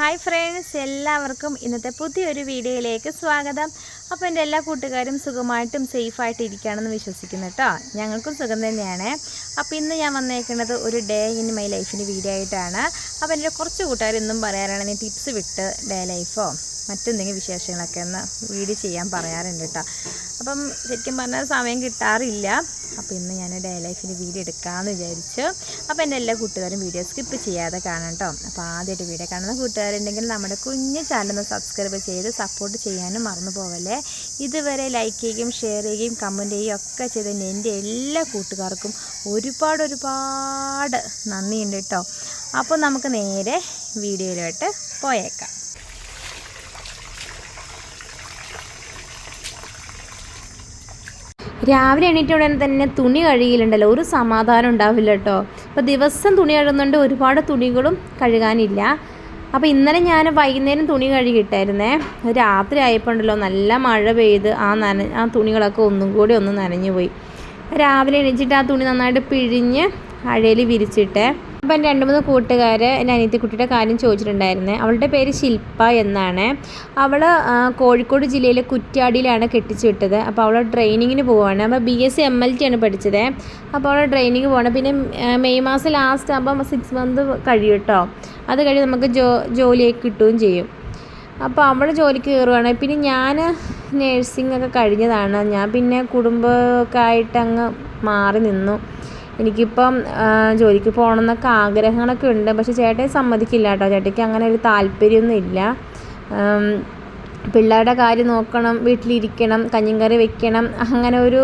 Hi friends എല്ലാവർക്കും ഇന്നത്തെ പുതിയൊരു വീഡിയോയിലേക്ക് സ്വാഗതം. അപ്പോൾ എന്റെ എല്ലാ കൂട്ടുകാരും സുഖമായിട്ടും സേഫായിട്ട് ഇരിക്കുകയാണെന്ന് വിശ്വസിക്കുന്നു കേട്ടോ. ഞങ്ങൾക്കും സുഖം തന്നെയാണ്. അപ്പോൾ ഇന്ന് ഞാൻ വന്നേക്കുന്നത് ഒരു ഡേ ഇൻ മൈ ലൈഫിന്റെ വീഡിയോ ആയിട്ടാണ് അപ്പോൾ എന്റെ കുറച്ച് കൂട്ടുകാർ ഇന്നും പറയാറാണ് നീ ടിപ്സ് വിട്ട് ഡേ ലൈഫോ മറ്റെന്തെങ്കിലും വിശേഷങ്ങളൊക്കെ ഒന്ന് വീഡിയോ ചെയ്യാൻ പറയാറുണ്ട് കേട്ടോ. അപ്പം ശരിക്കും പറഞ്ഞാൽ സമയം കിട്ടാറില്ല. അപ്പോൾ ഇന്ന് ഞാൻ ഡേ ലൈഫിൽ വീഡിയോ എടുക്കാമെന്ന് വിചാരിച്ചു. അപ്പോൾ എന്റെ എല്ലാ കൂട്ടുകാരും വീഡിയോ സ്കിപ്പ് ചെയ്യാതെ കാണാം കേട്ടോ. അപ്പോൾ ആദ്യമായിട്ട് വീഡിയോ കാണുന്ന കൂട്ടുകാരുണ്ടെങ്കിൽ നമ്മുടെ കുഞ്ഞ് ചാനൽ സബ്സ്ക്രൈബ് ചെയ്ത് സപ്പോർട്ട് ചെയ്യാനും മറന്നു പോവല്ലേ. ഇതുവരെ ലൈക്ക് ചെയ്യുകയും ഷെയർ ചെയ്യുകയും കമന്റ് ചെയ്യുകയും ഒക്കെ ചെയ്തതിന് എന്റെ എല്ലാ കൂട്ടുകാർക്കും ഒരുപാട് ഒരുപാട് നന്ദിയുണ്ട് കേട്ടോ. അപ്പോൾ നമുക്ക് നേരെ വീഡിയോയിലോട്ട് പോയേക്കാം. രാവിലെ എണീറ്റ ഉടനെ തന്നെ തുണി കഴുകിയിലുണ്ടല്ലോ. ഒരു സമാധാനം ഉണ്ടാവില്ല കേട്ടോ. അപ്പോൾ ദിവസം തുണി കഴുകുന്നുണ്ട്. ഒരുപാട് തുണികളും കഴുകാനില്ല. അപ്പോൾ ഇന്നലെ ഞാൻ വൈകുന്നേരം തുണി കഴുകിയിട്ടായിരുന്നേ. രാത്രി ആയപ്പോൾ ഉണ്ടല്ലോ നല്ല മഴ പെയ്ത് ആ നന ആ തുണികളൊക്കെ ഒന്നും കൂടി ഒന്ന് നനഞ്ഞു പോയി. രാവിലെ എണീച്ചിട്ട് ആ തുണി നന്നായിട്ട് പിഴിഞ്ഞ് അഴയിൽ വിരിച്ചിട്ട്. അപ്പം രണ്ട് മൂന്ന് കൂട്ടുകാർ എന്റെ അനിയത്തിക്കുട്ടിയുടെ കാര്യം ചോദിച്ചിട്ടുണ്ടായിരുന്നേ. അവളുടെ പേര് ശില്പ എന്നാണ്. അവൾ കോഴിക്കോട് ജില്ലയിലെ കുറ്റ്യാടിയിലാണ് കെട്ടിച്ചു വിട്ടത്. അപ്പോൾ അവൾ ട്രെയിനിങ്ങിന് പോവുകയാണ് അപ്പോൾ B S C M L T ആണ് പഠിച്ചത്. അപ്പോൾ അവൾ ട്രെയിനിങ് പോകണം പിന്നെ മെയ് മാസം ലാസ്റ്റ് ആകുമ്പോൾ സിക്സ് മന്ത് കഴിയും കേട്ടോ അത് കഴിഞ്ഞ് നമുക്ക് ജോ ജോലിയൊക്കെ കിട്ടുകയും ചെയ്യും. അപ്പോൾ അവൾ ജോലിക്ക് കയറുകയാണ് പിന്നെ ഞാൻ നേഴ്സിംഗ് ഒക്കെ കഴിഞ്ഞതാണ്. ഞാൻ പിന്നെ കുടുംബമൊക്കെ ആയിട്ട് അങ്ങ് മാറി നിന്നു. എനിക്കിപ്പം ജോലിക്ക് പോകണം എന്നൊക്കെ ആഗ്രഹങ്ങളൊക്കെ ഉണ്ട്. പക്ഷേ ചേട്ടൻ സമ്മതിക്കില്ല കേട്ടോ. ചേട്ടയ്ക്ക് അങ്ങനെ ഒരു താല്പര്യമൊന്നും ഇല്ല പിള്ളേരുടെ കാര്യം നോക്കണം വീട്ടിലിരിക്കണം കഞ്ഞും കറി വെക്കണം അങ്ങനെ ഒരു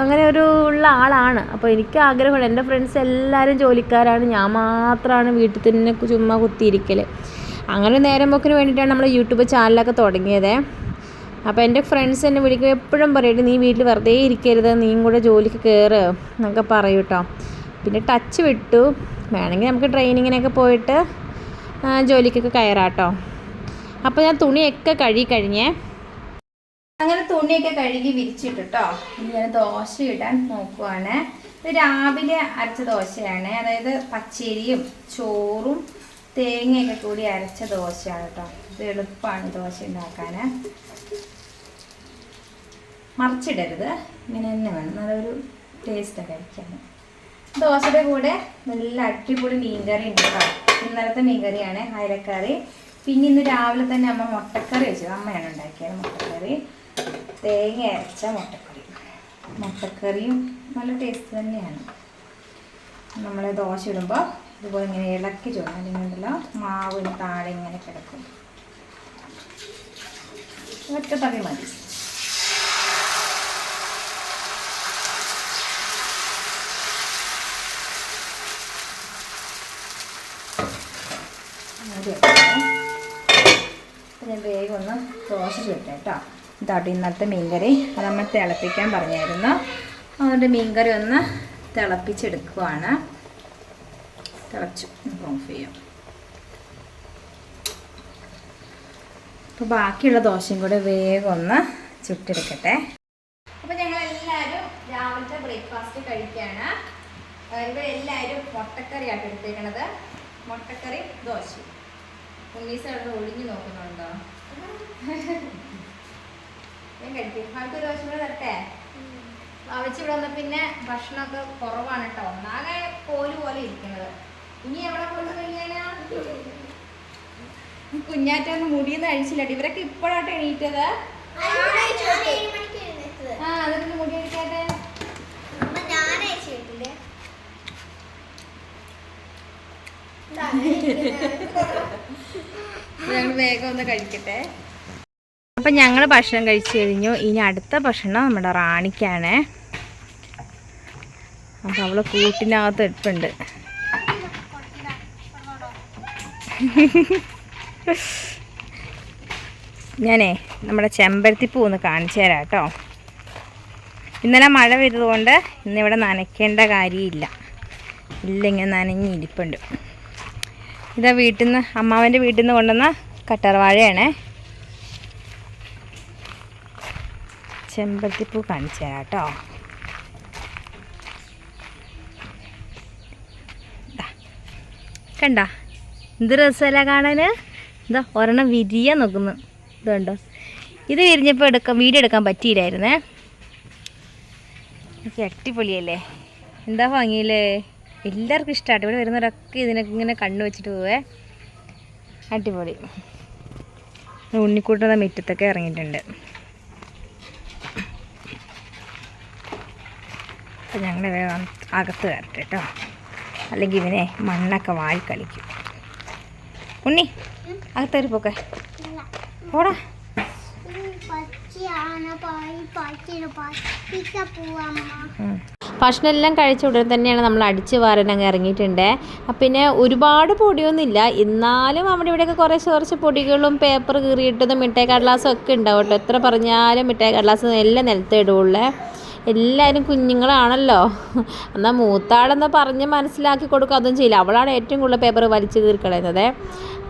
അങ്ങനെ ഒരു ഉള്ള ആളാണ്. അപ്പോൾ എനിക്ക് ആഗ്രഹമുണ്ട്. എന്റെ ഫ്രണ്ട്സ് എല്ലാവരും ജോലിക്കാരാണ്. ഞാൻ മാത്രമാണ് വീട്ടിൽ തന്നെ ചുമ്മാ കുത്തിയിരിക്കൽ അങ്ങനെ നേരം പോക്കിന് വേണ്ടിയിട്ടാണ് നമ്മൾ യൂട്യൂബ് ചാനലൊക്കെ തുടങ്ങിയത്. അപ്പോൾ എന്റെ ഫ്രണ്ട്സ് എന്നെ വിളിക്കുമ്പോൾ എപ്പോഴും പറയും നീ വീട്ടിൽ വെറുതെ ഇരിക്കരുത് നീയും കൂടെ ജോലിക്ക് കയറ് എന്നൊക്കെ പറയും കേട്ടോ പിന്നെ ടച്ച് വിട്ടു. വേണമെങ്കിൽ നമുക്ക് ട്രെയിനിങ്ങിനൊക്കെ പോയിട്ട് ജോലിക്കൊക്കെ കയറാട്ടോ അപ്പോൾ ഞാൻ തുണിയൊക്കെ കഴുകി കഴിഞ്ഞേ. അങ്ങനെ തുണിയൊക്കെ കഴുകി വിരിച്ചിട്ട് ഇനി ഞാൻ ദോശ ഇടാൻ നോക്കുവാണ്. ഇത് രാവിലെ അരച്ച ദോശയാണ്. അതായത് പച്ചരിയും ചോറും തേങ്ങയൊക്കെ കൂടി അരച്ച ദോശയാണ് കേട്ടോ ഇത് എളുപ്പമാണ് ദോശ ഉണ്ടാക്കാൻ മറിച്ചിടരുത്. ഇങ്ങനെ തന്നെ വേണം. നല്ലൊരു ടേസ്റ്റൊക്കെ കഴിക്കാൻ ദോശയുടെ കൂടെ നല്ല അടിപൊളി മീൻകറി ഉണ്ട് കേട്ടോ. ഇന്നലത്തെ മീൻകറിയാണ് അയലക്കറി. പിന്നെ ഇന്ന് രാവിലെ തന്നെ അമ്മ മുട്ടക്കറി വെച്ചത് അമ്മയാണ് ഉണ്ടാക്കിയത് മുട്ടക്കറി. തേങ്ങ അരച്ച മുട്ടക്കറി. മുട്ടക്കറിയും നല്ല ടേസ്റ്റ് തന്നെയാണ്. നമ്മൾ ദോശ ഇടുമ്പോൾ ഇതുപോലെ ഇങ്ങനെ ഇളക്കി ചോദിക്കും അല്ലെങ്കിൽ ഉണ്ടല്ലോ മാവിന് താഴെ ഇങ്ങനെ കിടക്കും. ഒറ്റ തവി മതി. അപ്പം ഞാൻ വേഗം ഒന്ന് ദോശ ചുട്ടെ കേട്ടോ. ഇതാട്ടോ ഇന്നത്തെ മീൻകറി. അത് നമ്മൾ തിളപ്പിക്കാൻ പറഞ്ഞായിരുന്നു. അതുകൊണ്ട് മീൻകറി ഒന്ന് തിളപ്പിച്ചെടുക്കുവാണ്. തിളച്ചു. ഓഫ് ചെയ്യാം. അപ്പോൾ ബാക്കിയുള്ള ദോശയും കൂടെ വേഗം ഒന്ന് ചുട്ടെടുക്കട്ടെ. അപ്പോൾ ഞങ്ങൾ എല്ലാവരും രാവിലത്തെ ബ്രേക്ക്ഫാസ്റ്റ് കഴിക്കുകയാണ് ഇവിടെ എല്ലാവരും മുട്ടക്കറിയാണ് എടുത്തേക്കണത്. മുട്ടക്കറി ദോശ. ഉണ്ണീസ് അവിടെ ഒഴിഞ്ഞു നോക്കുന്നുണ്ടോ? ഞാൻ കഴിക്കും. അവർക്ക് ദോശ കൂടെ തരട്ടെ? അവച്ച് ഇവിടെ വന്ന പിന്നെ ഭക്ഷണമൊക്കെ കുറവാണ് കേട്ടോ ഒന്നാകെ കോൽ പോലെ ഇരിക്കുന്നത്. ഇനി എവിടെ കൊണ്ടു കഴിയാനാ കുഞ്ഞാറ്റൊന്നും മുടിയൊന്നും അഴിച്ചില്ല ഇവരൊക്കെ ഇപ്പോഴാട്ടോ എണീറ്റത്? ആ അതൊക്കെ മുടി ഞങ്ങൾ വേഗം ഒന്ന് കഴിക്കട്ടെ. അപ്പം ഞങ്ങൾ ഭക്ഷണം കഴിച്ചു കഴിഞ്ഞു. ഇനി അടുത്ത ഭക്ഷണം നമ്മുടെ റാണിക്കാണ്. അപ്പം അവൾ കൂട്ടിനകത്ത് എടുപ്പുണ്ട് ഞാനേ നമ്മുടെ ചെമ്പരത്തിപ്പൂ ഒന്ന് കാണിച്ചു തരാം കേട്ടോ. ഇന്നലെ മഴ പെയ്തതുകൊണ്ട് ഇന്നിവിടെ നനയ്ക്കേണ്ട കാര്യമില്ല. ഇല്ലെങ്കിൽ ഇങ്ങനെ നനഞ്ഞ് ഇരിപ്പുണ്ട് ഇതാ വീട്ടിൽ നിന്ന് അമ്മാവന്റെ വീട്ടിൽ നിന്ന് കൊണ്ടുവന്ന കട്ടർവാഴയാണേ. ചെമ്പത്തിപ്പൂ കാണിച്ചു തരാം കേട്ടോ. കണ്ട? എന്ത് രസമല്ല കാണാൻ എന്താ ഒരെണ്ണം വിരിയാൻ നോക്കുന്നു. ഇതുണ്ടോ ഇത് വിരിഞ്ഞപ്പോൾ എടുക്കാം വീഡിയോ എടുക്കാൻ പറ്റിയില്ലായിരുന്നേ. എനിക്ക് അടിപൊളിയല്ലേ എന്താ ഭംഗിയില്ലേ എല്ലാവർക്കും ഇഷ്ടമാണ് ഇവിടെ വരുന്നവരൊക്കെ ഇതിനൊക്കെ ഇങ്ങനെ കണ്ണു വെച്ചിട്ട് പോവേ. അടിപൊളി. ഉണ്ണിക്കൂട്ടുന്ന മുറ്റത്തൊക്കെ ഇറങ്ങിയിട്ടുണ്ട്. അപ്പം ഞങ്ങൾ വേഗം അകത്ത് കയറട്ടെ കേട്ടോ അല്ലെങ്കിൽ ഇവനെ മണ്ണൊക്കെ വാരി കളിക്കും. ഉണ്ണി അകത്തേറി പോക്കെ. പോടാ. ഭക്ഷണം എല്ലാം കഴിച്ച ഉടൻ തന്നെയാണ് നമ്മൾ അടിച്ച് വാരാൻ അങ്ങ് ഇറങ്ങിയിട്ടുണ്ട്. പിന്നെ ഒരുപാട് പൊടിയൊന്നുമില്ല. എന്നാലും അവിടെ ഇവിടെയൊക്കെ കുറേ കുറച്ച് പൊടികളും പേപ്പർ കീറിയിട്ടതും മിഠായി കടലാസും ഒക്കെ ഉണ്ടാവും കേട്ടോ. എത്ര പറഞ്ഞാലും മിഠായി കടലാസ് എല്ലാം നിലത്ത് എല്ലാവരും കുഞ്ഞുങ്ങളാണല്ലോ. എന്നാൽ മൂത്താളെന്ന് പറഞ്ഞ് മനസ്സിലാക്കി കൊടുക്കുക അതൊന്നും ചെയ്യില്ല. അവളാണ് ഏറ്റവും കൂടുതൽ പേപ്പർ വലിച്ചു തീർക്കളയുന്നത്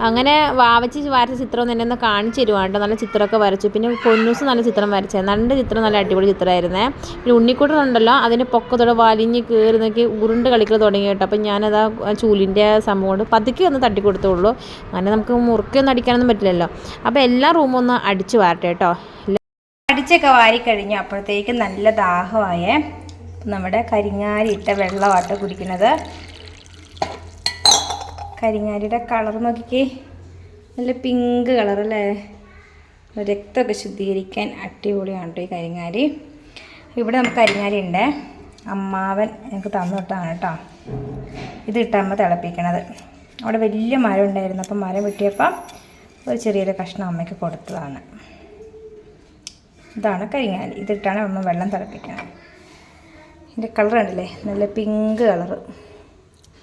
അങ്ങനെ വാവച്ച് വരച്ച ചിത്രം തന്നെ ഒന്ന് കാണിച്ചു തരുവാണ്ട് നല്ല ചിത്രമൊക്കെ വരച്ചു. പിന്നെ പൊന്നൂസ് നല്ല ചിത്രം വരച്ചത് നല്ല ചിത്രം നല്ല അടിപൊളി ചിത്രമായിരുന്നേ. പിന്നെ ഉണ്ണിക്കുട്ടനുണ്ടല്ലോ അതിന് പൊക്കത്തോടെ വലിഞ്ഞ് കയറി നോക്കി ഉരുണ്ട് കളിക്കൽ തുടങ്ങി കേട്ടോ. അപ്പം ഞാനത് ആ ചൂലിന്റെ സംഭവം കൊണ്ട് പതുക്കെ ഒന്ന് തട്ടി കൊടുത്തുള്ളൂ അങ്ങനെ നമുക്ക് മുറുക്കൊന്നും അടിക്കാനൊന്നും പറ്റില്ലല്ലോ. അപ്പോൾ എല്ലാ റൂമും ഒന്ന് അടിച്ചു വാരട്ടെ കേട്ടോ. അടിച്ചൊക്കെ വാരി കഴിഞ്ഞു അപ്പോഴത്തേക്ക് നല്ല ദാഹമായേ. നമ്മുടെ കരിങ്ങാരി ഇട്ട വെള്ളമാട്ടോ കുടിക്കുന്നത്. കരിങ്ങാരിയുടെ കളർ നോക്കിക്കേ. നല്ല പിങ്ക് കളർ അല്ലേ? രക്തമൊക്കെ ശുദ്ധീകരിക്കാൻ അടിപൊളിയാണ് കേട്ടോ ഈ കരിങ്ങാരി ഇവിടെ നമുക്ക് കരിങ്ങാരി ഉണ്ട്. അമ്മാവൻ എനിക്ക് തന്നു വിട്ടതാണ് കേട്ടോ. ഇത് ഇട്ടാകുമ്പോൾ തിളപ്പിക്കണത്. അവിടെ വലിയ മരം ഉണ്ടായിരുന്നു. അപ്പം മരം വെട്ടിയപ്പം ഒരു ചെറിയൊരു കഷ്ണം അമ്മയ്ക്ക് കൊടുത്തതാണ്. ഇതാണ് കരിങ്ങാലി. ഇതിട്ടാണ് നമ്മൾ വെള്ളം തിളപ്പിക്കുന്നത് ഇതിന്റെ കളർ ഉണ്ടല്ലേ നല്ല പിങ്ക് കളറ്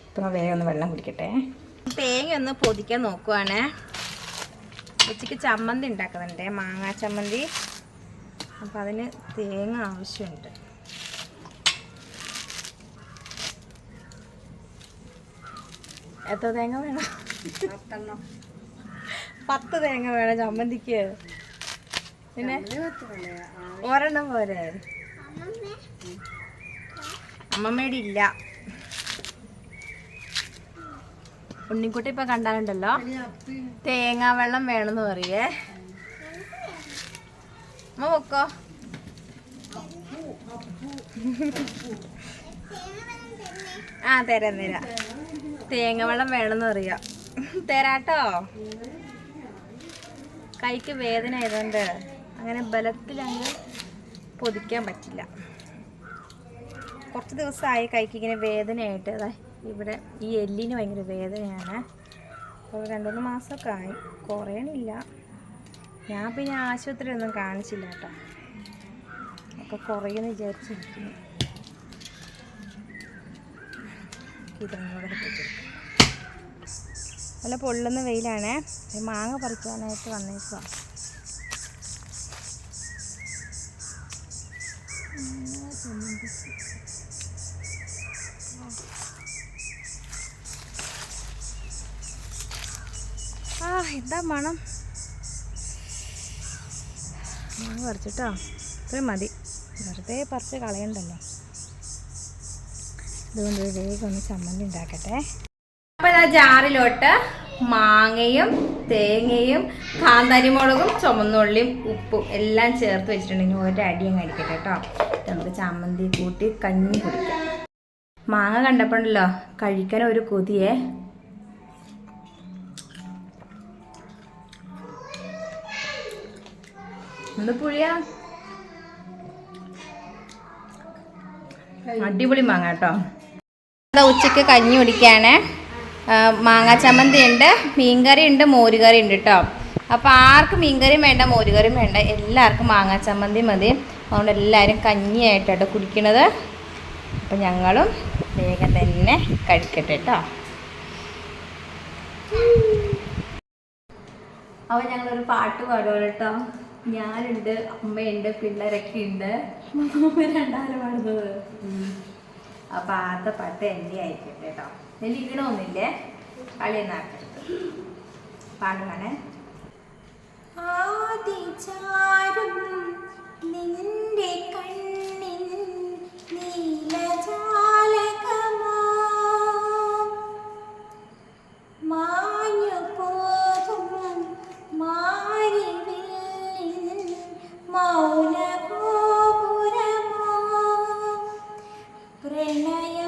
ഇപ്പം വേഗം ഒന്ന് വെള്ളം കുടിക്കട്ടെ. തേങ്ങ ഒന്ന് പൊതിക്കാൻ നോക്കുവാണ്. ഉച്ചയ്ക്ക് ചമ്മന്തി ഉണ്ടാക്കുന്നുണ്ട്. മാങ്ങാ ചമ്മന്തി. അപ്പം അതിന് തേങ്ങ ആവശ്യമുണ്ട്. എത്ര തേങ്ങ വേണം? പത്ത് തേങ്ങ വേണം ചമ്മന്തിക്ക്. പിന്നെ ഒരെണ്ണം പോരെ. അമ്മമ്മയുടെ ഇല്ല. ഉണ്ണിക്കുട്ടി ഇപ്പൊ കണ്ടാലുണ്ടല്ലോ. തേങ്ങാ വെള്ളം വേണമെന്ന് പറയേ. അമ്മ പൊക്കോ. ആ തരാം തരാം. തേങ്ങ വെള്ളം വേണമെന്ന് പറയാം. തരാട്ടോ. കൈക്ക് വേദന ആയതുകൊണ്ട്. അങ്ങനെ ബലത്തിൽ അങ്ങ് പൊതിക്കാൻ പറ്റില്ല. കുറച്ച് ദിവസമായി കൈക്ക് ഇങ്ങനെ വേദനയായിട്ട്. അതാ ഇവിടെ ഈ എല്ലിന് ഭയങ്കര വേദനയാണ്. അപ്പോൾ രണ്ടൂന്ന് മാസമൊക്കെ ആയി. കുറയണില്ല. ഞാൻ പിന്നെ ആശുപത്രി ഒന്നും കാണിച്ചില്ല കേട്ടോ. അപ്പോൾ കുറയുമെന്ന് വിചാരിച്ചിരിക്കുന്നു. നല്ല പൊള്ളുന്ന വെയിലാണേ. മാങ്ങ പറിക്കാനായിട്ട് വന്നേക്കുക ആ എന്താ മണം. മാങ്ങ പറിച്ചിട്ടോ? ഇത്രയും മതി. വെറുതെ പറിച്ച് കളയണ്ടല്ലോ. അതുകൊണ്ട് വേഗം ഒന്ന് ചമ്മന്തി ഉണ്ടാക്കട്ടെ. അപ്പോൾ ആ ജാറിലോട്ട് മാങ്ങയും തേങ്ങയും കാന്താരിമുളകും ചുമന്നുള്ളിയും ഉപ്പും എല്ലാം ചേർത്ത് വെച്ചിട്ടുണ്ടെങ്കിൽ ഒരടിയും കഴിക്കട്ടെ കേട്ടോ. നമുക്ക് ചമ്മന്തി കൂട്ടി കഞ്ഞി കുടിക്കാം. മാങ്ങ കണ്ടപ്പോണ്ടല്ലോ കഴിക്കാൻ ഒരു കൊതിയേ. എന്ത് പുളിയാ? അടിപൊളി മാങ്ങ കേട്ടോ. ഇതാ ഉച്ചയ്ക്ക് കഞ്ഞി കുടിക്കാണ് മാങ്ങാ ചമ്മന്തി ഉണ്ട് മീൻകറി ഉണ്ട് മോരുകറി ഉണ്ട് കേട്ടോ അപ്പോൾ ആർക്കും മീൻകറിയും വേണ്ട മോരുകറിയും വേണ്ട. എല്ലാവർക്കും മാങ്ങാ ചമ്മന്തി മതി. അതുകൊണ്ട് എല്ലാവരും കഞ്ഞിയായിട്ടോ കുടിക്കണത്. അപ്പം ഞങ്ങളും വേഗം തന്നെ കഴിക്കട്ടെ കേട്ടോ അപ്പോൾ ഞങ്ങളൊരു പാട്ട് പാടുക കേട്ടോ ഞാനുണ്ട് അമ്മയുണ്ട് പിള്ളേരൊക്കെ ഉണ്ട് രണ്ടാലും പാടുന്നത്. അപ്പൊ ആദ്യത്തെ പാട്ട് എന്റെ ആയിരിക്കും കേട്ടോ ഇതിൽ ഇടണമൊന്നുമില്ലേ കളിയെന്നാക്കരുത് പാടുവാണേ ആദിചാരും കണ്ണിൻ നീലജാലകമാ. മൗനഗോപുരമോ. പ്രണയ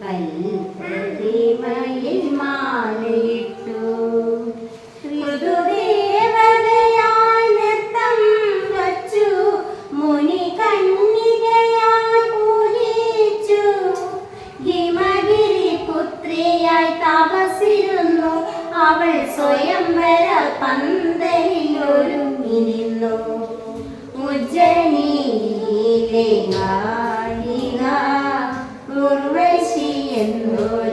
பல் மயில் மாலை You.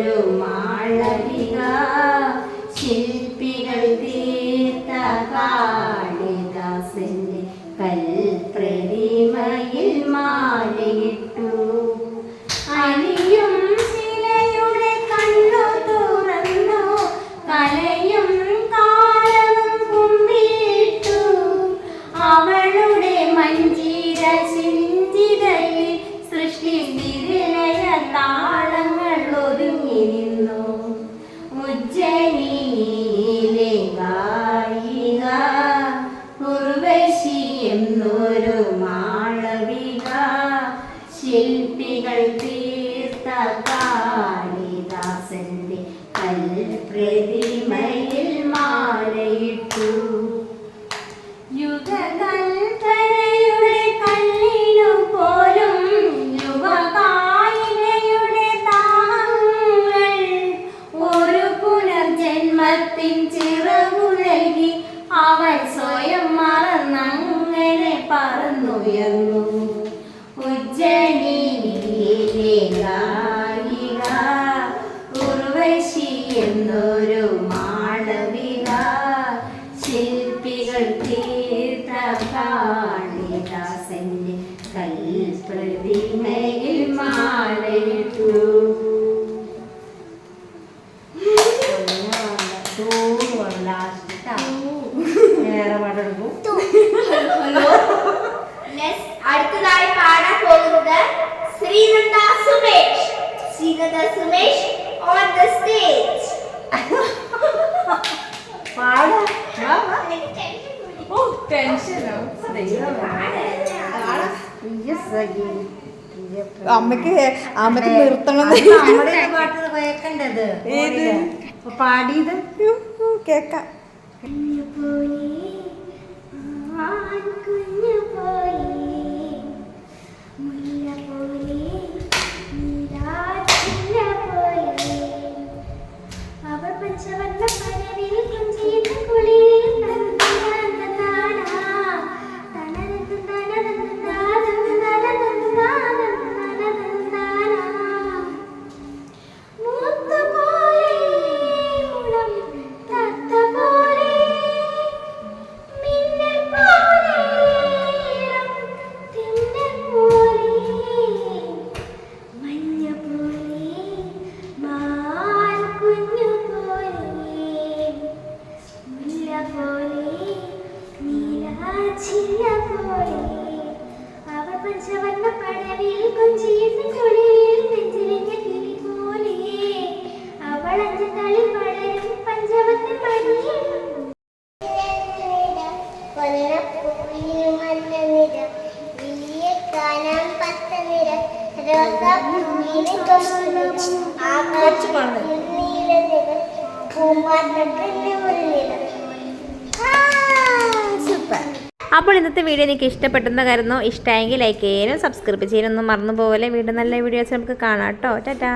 നൽകുന്നു അടുത്തതായി പാടാൻ പോകുന്നത് Sreenanda Sumesh Sreenanda Sumesh on the stage അമ്മയ്ക്ക് അമ്മയ്ക്ക് നിർത്തണം. പാടിയത്? കേക്കാം. വാൻ കുഞ്ഞു പോയി. ഇന്നത്തെ വീഡിയോ എനിക്ക് ഇഷ്ടപ്പെട്ടെന്ന് കരുതുന്നു. ഇഷ്ടമായെങ്കിൽ ലൈക്ക് ചെയ്യാനും സബ്സ്ക്രൈബ് ചെയ്യാനൊന്നും മറന്നു പോകല്ലേ വീണ്ടും നല്ല വീഡിയോസ് നമുക്ക് കാണാം കേട്ടോ. ടാറ്റാ.